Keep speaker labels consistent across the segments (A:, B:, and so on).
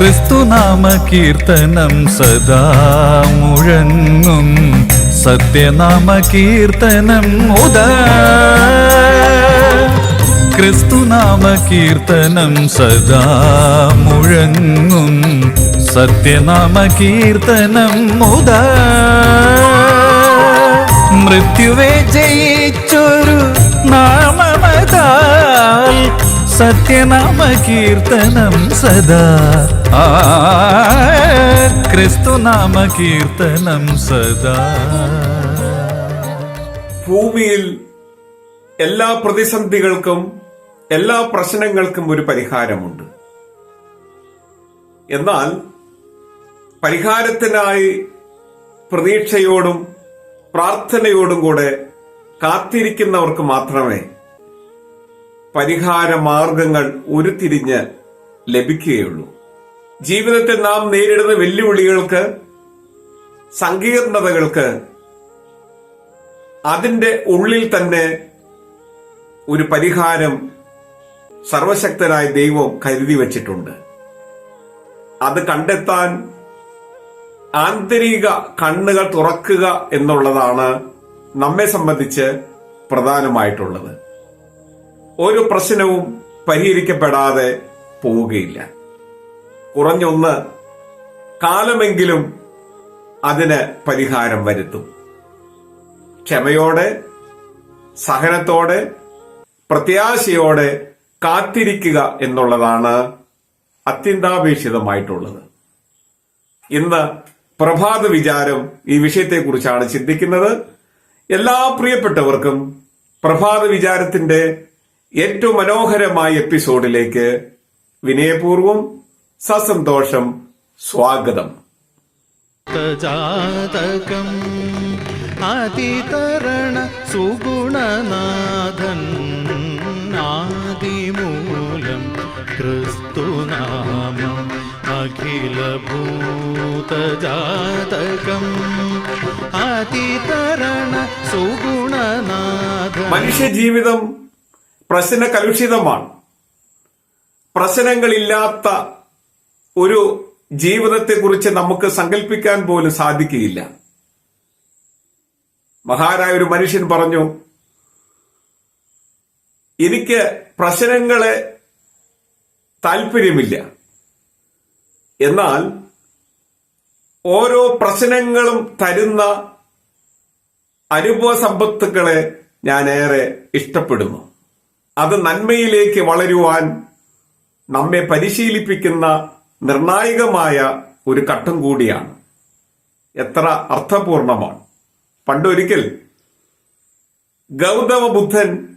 A: ക്രിസ്തുനാമ കീർത്തനം സദാ മുഴങ്ങും. സത്യനാമ കീർത്തനം ഉദ. ക്രിസ്തുനാമ കീർത്തനം സദാ മുഴങ്ങും. സത്യനാമ കീർത്തനം മുത മൃത്യുവെ ജയിച്ചൊരു നാമമതാൽ സത്യനാമ കീർത്തനം സദാ. ക്രിസ്തുനാമ കീർത്തനം സദാ.
B: ഭൂമിയിൽ എല്ലാ പ്രതിസന്ധികൾക്കും എല്ലാ പ്രശ്നങ്ങൾക്കും ഒരു പരിഹാരമുണ്ട്. എന്നാൽ പരിഹാരത്തിനായി പ്രതീക്ഷയോടും പ്രാർത്ഥനയോടും കൂടെ കാത്തിരിക്കുന്നവർക്ക് മാത്രമേ പരിഹാര മാർഗങ്ങൾ ഉരുത്തിരിഞ്ഞ് ലഭിക്കുകയുള്ളൂ. ജീവിതത്തിൽ നാം നേരിടുന്ന വെല്ലുവിളികൾക്ക് സങ്കീർണതകൾക്ക് അതിന്റെ ഉള്ളിൽ തന്നെ ഒരു പരിഹാരം സർവശക്തനായ ദൈവം കരുതി വച്ചിട്ടുണ്ട്. അത് കണ്ടെത്താൻ ആന്തരിക കണ്ണുകൾ തുറക്കുക എന്നുള്ളതാണ് നമ്മെ സംബന്ധിച്ച് പ്രധാനമായിട്ടുള്ളത്. ഒരു പ്രശ്നവും പരിഹരിക്കപ്പെടാതെ പോവുകയില്ല. കുറഞ്ഞൊന്ന് കാലമെങ്കിലും അതിന് പരിഹാരം വരുത്തും. ക്ഷമയോടെ സഹനത്തോടെ പ്രത്യാശയോടെ കാത്തിരിക്കുക എന്നുള്ളതാണ് അത്യന്താപേക്ഷിതമായിട്ടുള്ളത്. ഇന്ന് പ്രഭാത വിചാരം ഈ വിഷയത്തെക്കുറിച്ചാണ് ചിന്തിക്കുന്നത്. എല്ലാ പ്രിയപ്പെട്ടവർക്കും പ്രഭാത വിചാരത്തിന്റെ ഏറ്റവും മനോഹരമായ എപ്പിസോഡിലേക്ക് വിനയപൂർവം സസന്തോഷം സ്വാഗതം.
A: ജാതകം അതിതരണ സുഗുണനാഥൻ ആദിമൂലം ക്രിസ്തുനാമം അഖിലഭൂതജാതകം അതിതരണ സുഗുണനാഥൻ.
B: മനുഷ്യ ജീവിതം പ്രശ്ന കലുഷിതമാണ്. പ്രശ്നങ്ങളില്ലാത്ത ഒരു ജീവിതത്തെക്കുറിച്ച് നമുക്ക് സങ്കല്പിക്കാൻ പോലും സാധിക്കുകയില്ല. മഹാരായ ഒരു മനുഷ്യൻ പറഞ്ഞു എനിക്ക് പ്രശ്നങ്ങളെ താല്പര്യമില്ല. എന്നാൽ ഓരോ പ്രശ്നങ്ങളും തരുന്ന അനുഭവ സമ്പത്തുക്കളെ ഞാൻ ഏറെ ഇഷ്ടപ്പെടുന്നു. അത് നന്മയിലേക്ക് വളരുവാൻ നമ്മെ പരിശീലിപ്പിക്കുന്ന നിർണായകമായ ഒരു ഘട്ടം കൂടിയാണ്. എത്ര അർത്ഥപൂർണമാണ്. പണ്ടൊരിക്കൽ ഗൗതമ ബുദ്ധൻ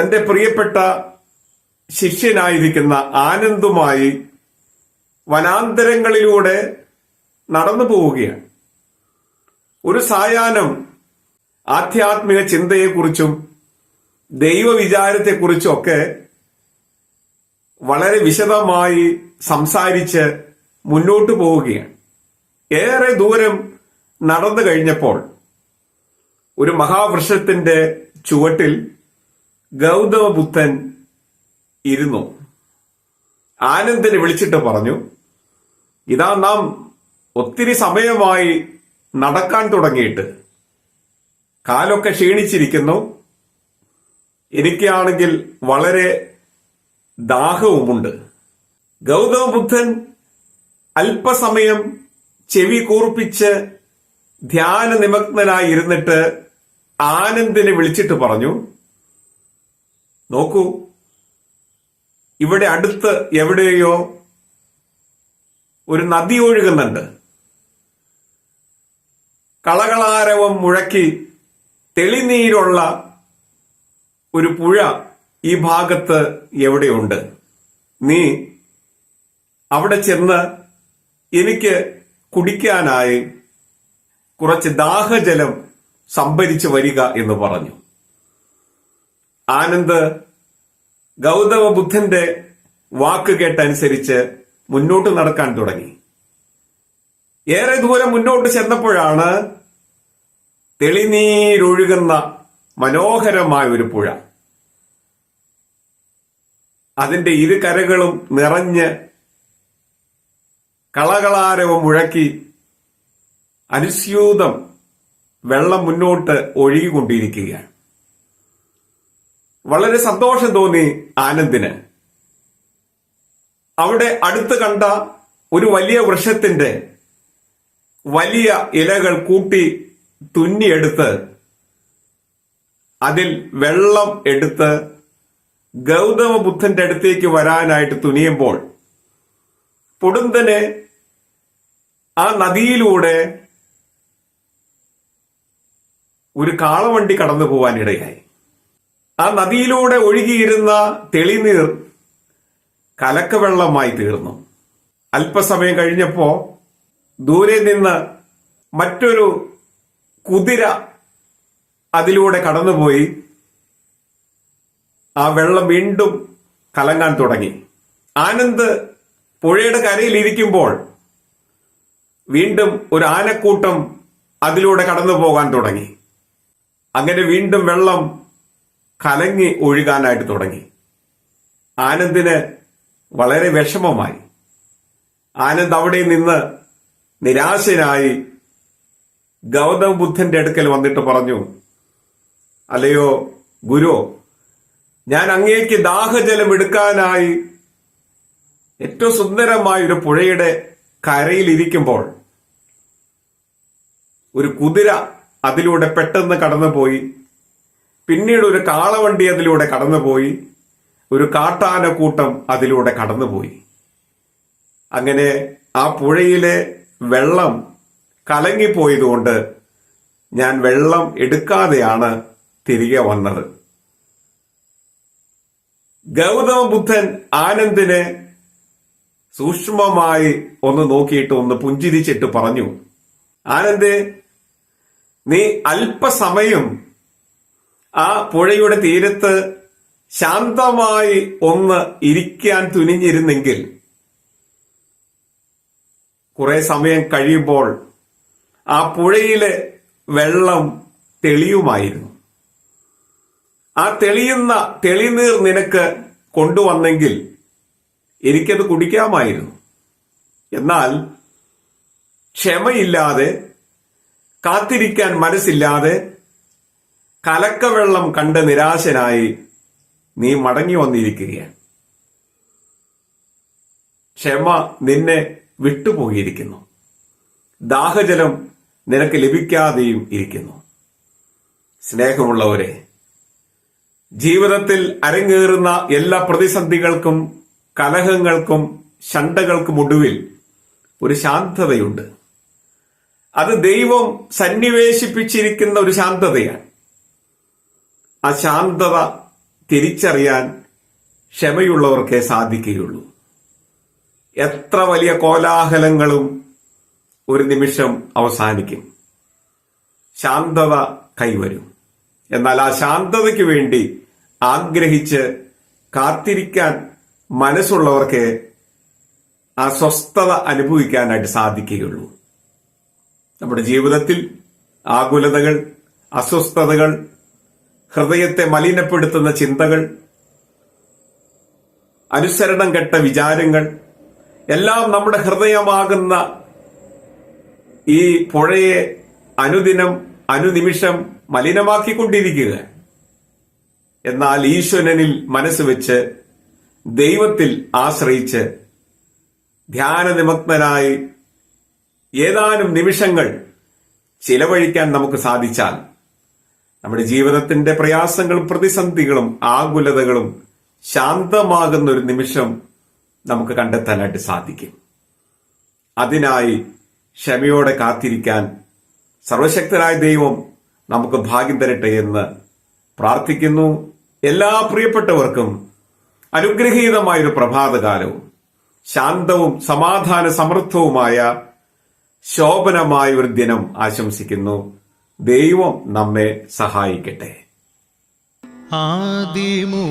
B: തന്റെ പ്രിയപ്പെട്ട ശിഷ്യനായിരിക്കുന്ന ആനന്ദുമായി വനാന്തരങ്ങളിലൂടെ നടന്നു പോവുകയാണ്. ഒരു സായാഹ്നം ആധ്യാത്മിക ചിന്തയെക്കുറിച്ചും ദൈവവിചാരത്തെക്കുറിച്ചും ഒക്കെ വളരെ വിശദമായി സംസാരിച്ച് മുന്നോട്ടു പോവുകയാണ്. ഏറെ ദൂരം നടന്നു കഴിഞ്ഞപ്പോൾ ഒരു മഹാവൃക്ഷത്തിന്റെ ചുവട്ടിൽ ഗൗതമ ബുദ്ധൻ ഇരുന്നു. ആനന്ദനെ വിളിച്ചിട്ട് പറഞ്ഞു ഇതാ നാം ഒത്തിരി സമയമായി നടക്കാൻ തുടങ്ങിയിട്ട്. കാലൊക്കെ ക്ഷീണിച്ചിരിക്കുന്നു. എനിക്കാണെങ്കിൽ വളരെ ദാഹവുമുണ്ട്. ഗൗതമ ബുദ്ധൻ അല്പസമയം ചെവി കൂർപ്പിച്ച് ധ്യാന നിമഗ്നനായിരുന്നിട്ട് ആനന്ദിനെ വിളിച്ചിട്ട് പറഞ്ഞു നോക്കൂ ഇവിടെ അടുത്ത് എവിടെയോ ഒരു നദി ഒഴുകുന്നുണ്ട്. കളകളാരവം മുഴക്കി തെളിനീരുള്ള ഒരു പുഴ ഈ ഭാഗത്ത് എവിടെയുണ്ട്? നീ അവിടെ ചെന്ന് എനിക്ക് കുടിക്കാനായി കുറച്ച് ദാഹജലം സംഭരിച്ചു വരിക എന്ന് പറഞ്ഞു. ആനന്ദ് ഗൗതമ ബുദ്ധന്റെ വാക്ക് കേട്ടനുസരിച്ച് മുന്നോട്ട് നടക്കാൻ തുടങ്ങി. ഏറെ ദൂരം മുന്നോട്ട് ചെന്നപ്പോഴാണ് തെളിനീരൊഴുകുന്ന മനോഹരമായ ഒരു പുഴ. അതിന്റെ ഇരു കരകളും നിറഞ്ഞ് കളകളാരവം മുഴക്കി അനുസ്യൂതം വെള്ളം മുന്നോട്ട് ഒഴുകിക്കൊണ്ടിരിക്കുകയാണ്. വളരെ സന്തോഷം തോന്നി ആനന്ദിന്. അവിടെ അടുത്ത് കണ്ട ഒരു വലിയ വൃക്ഷത്തിന്റെ വലിയ ഇലകൾ കൂട്ടി തുന്നിയെടുത്ത് അതിൽ വെള്ളം എടുത്ത് ഗൗതമ ബുദ്ധന്റെ അടുത്തേക്ക് വരാനായിട്ട് തുനിയുമ്പോൾ പൊടുന്തന് ആ നദിയിലൂടെ ഒരു കാളവണ്ടി കടന്നു പോവാനിടയായി. ആ നദിയിലൂടെ ഒഴുകിയിരുന്ന തെളിനീർ കലക്കവെള്ളമായി തീർന്നു. അല്പസമയം കഴിഞ്ഞപ്പോ ദൂരെ നിന്ന് മറ്റൊരു കുതിര അതിലൂടെ കടന്നുപോയി ആ വെള്ളം വീണ്ടും കലങ്ങാൻ തുടങ്ങി. ആനന്ദ് പുഴയുടെ കരയിൽ ഇരിക്കുമ്പോൾ വീണ്ടും ഒരു ആനക്കൂട്ടം അതിലൂടെ കടന്നു പോകാൻ തുടങ്ങി. അങ്ങനെ വീണ്ടും വെള്ളം കലങ്ങി ഒഴുകാനായിട്ട് തുടങ്ങി. ആനന്ദിന് വളരെ വിഷമമായി. ആനന്ദ് അവിടെ നിന്ന് നിരാശനായി ഗൗതം ബുദ്ധന്റെ അടുക്കൽ വന്നിട്ട് പറഞ്ഞു അല്ലയോ ഗുരു ഞാൻ അങ്ങേക്ക് ദാഹജലം എടുക്കാനായി ഏറ്റവും സുന്ദരമായ ഒരു പുഴയുടെ കരയിൽ ഇരിക്കുമ്പോൾ ഒരു കുതിര അതിലൂടെ പെട്ടെന്ന് കടന്നുപോയി പിന്നീട് ഒരു കാളവണ്ടി അതിലൂടെ കടന്നുപോയി ഒരു കാട്ടാനക്കൂട്ടം അതിലൂടെ കടന്നുപോയി. അങ്ങനെ ആ പുഴയിലെ വെള്ളം കലങ്ങിപ്പോയതുകൊണ്ട് ഞാൻ വെള്ളം എടുക്കാതെയാണ് തിരികെ വന്നത്. ഗൗതമ ബുദ്ധൻ ആനന്ദിനെ സൂക്ഷ്മമായി ഒന്ന് നോക്കിയിട്ട് ഒന്ന് പുഞ്ചിരിച്ചിട്ട് പറഞ്ഞു ആനന്ദ് നീ അല്പസമയം ആ പുഴയുടെ തീരത്ത് ശാന്തമായി ഒന്ന് ഇരിക്കാൻ തുനിഞ്ഞിരുന്നെങ്കിൽ കുറെ സമയം കഴിയുമ്പോൾ ആ പുഴയിലെ വെള്ളം തെളിയുമായിരുന്നു. ആ തെളിയുന്ന തെളിനീർ നിനക്ക് കൊണ്ടുവന്നെങ്കിൽ എനിക്കത് കുടിക്കാമായിരുന്നു. എന്നാൽ ക്ഷമയില്ലാതെ കാത്തിരിക്കാൻ മനസ്സില്ലാതെ കലക്കവെള്ളം കണ്ട് നിരാശനായി നീ മടങ്ങി വന്നിരിക്കുകയാണ്. ക്ഷമ നിന്നെ വിട്ടുപോയിരിക്കുന്നു. ദാഹജലം നിനക്ക് ലഭിക്കാതെയും ഇരിക്കുന്നു. സ്നേഹമുള്ളവരെ ജീവിതത്തിൽ അരങ്ങേറുന്ന എല്ലാ പ്രതിസന്ധികൾക്കും കലഹങ്ങൾക്കും ശണ്ടകൾക്കും ഒടുവിൽ ഒരു ശാന്തതയുണ്ട്. അത് ദൈവം സന്നിവേശിപ്പിച്ചിരിക്കുന്ന ഒരു ശാന്തതയാണ്. ആ ശാന്തത തിരിച്ചറിയാൻ ക്ഷമയുള്ളവർക്കേ സാധിക്കുകയുള്ളൂ. എത്ര വലിയ കോലാഹലങ്ങളും ഒരു നിമിഷം അവസാനിക്കും. ശാന്തത കൈവരും. എന്നാൽ ആ ശാന്തതയ്ക്ക് വേണ്ടി ആഗ്രഹിച്ച് കാത്തിരിക്കാൻ മനസ്സുള്ളവർക്ക് ആ സ്വസ്ഥത അനുഭവിക്കാനായിട്ട് സാധിക്കുകയുള്ളൂ. നമ്മുടെ ജീവിതത്തിൽ ആകുലതകൾ അസ്വസ്ഥതകൾ ഹൃദയത്തെ മലിനപ്പെടുത്തുന്ന ചിന്തകൾ അനുസരണം കെട്ട വിചാരങ്ങൾ എല്ലാം നമ്മുടെ ഹൃദയമാകുന്ന ഈ പുഴയെ അനുദിനം അനുനിമിഷം മലിനമാക്കിക്കൊണ്ടിരിക്കുക. എന്നാൽ ഈശ്വരനിൽ മനസ്സ് വെച്ച് ദൈവത്തിൽ ആശ്രയിച്ച് ധ്യാനനിമഗ്നനായി ഏതാനും നിമിഷങ്ങൾ ചിലവഴിക്കാൻ നമുക്ക് സാധിച്ചാൽ നമ്മുടെ ജീവിതത്തിന്റെ പ്രയാസങ്ങളും പ്രതിസന്ധികളും ആകുലതകളും ശാന്തമാകുന്ന ഒരു നിമിഷം നമുക്ക് കണ്ടെത്താനായിട്ട് സാധിക്കും. അതിനായി ക്ഷമയോടെ കാത്തിരിക്കാൻ സർവശക്തനായ ദൈവം നമുക്ക് ഭാഗ്യം തരട്ടെ എന്ന് പ്രാർത്ഥിക്കുന്നു. എല്ലാ പ്രിയപ്പെട്ടവർക്കും അനുഗ്രഹീതമായൊരു പ്രഭാതകാലവും ശാന്തവും സമാധാന സമൃദ്ധവുമായ ശോഭനമായ ഒരു ദിനം ആശംസിക്കുന്നു. ദൈവം നമ്മെ സഹായിക്കട്ടെ.
A: ആദിമൂലം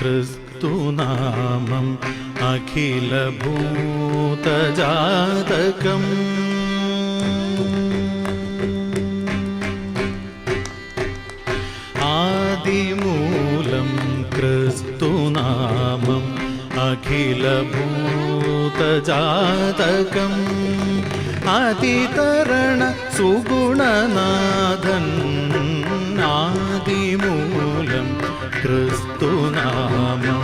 A: ക്രിസ്തു നാമം അഖിലഭൂതജാതകം. അഖിലഭൂതജാതകം അതിതരണ സുഗുണനാഥൻ ആദിമൂലം ക്രിസ്തുനാമം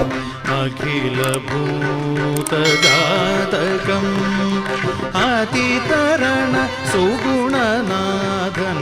A: അഖിലഭൂതജാതകം അതിതരണ സുഗുണനാഥൻ